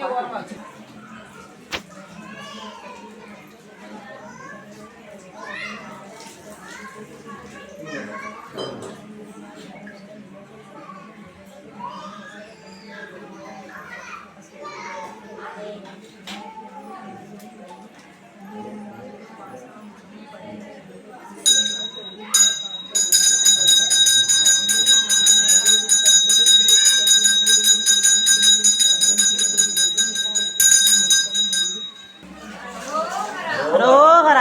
নিয়ে বলবা హరోహర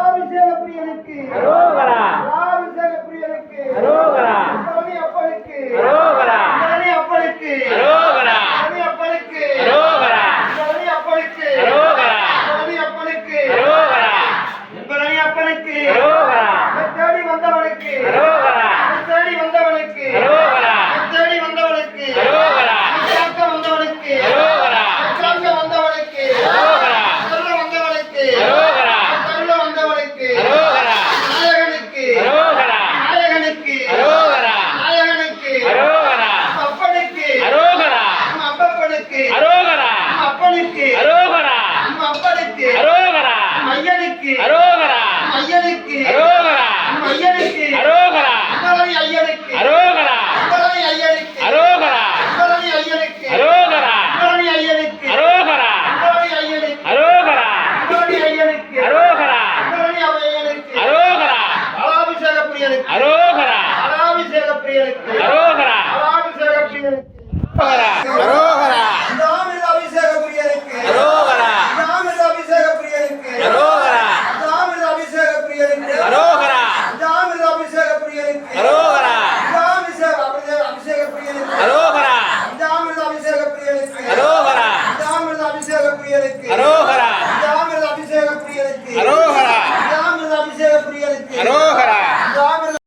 அபிஷேகப்பிரியனுக்கு அபிஷேகப்பிரியனுக்கு அப்பனுக்கு அப்பனுக்கு அப்பனுக்கு அப்பனுக்கு அப்பனுக்கு அப்பனுக்கு தேடி வந்தவனுக்கு అరోగరా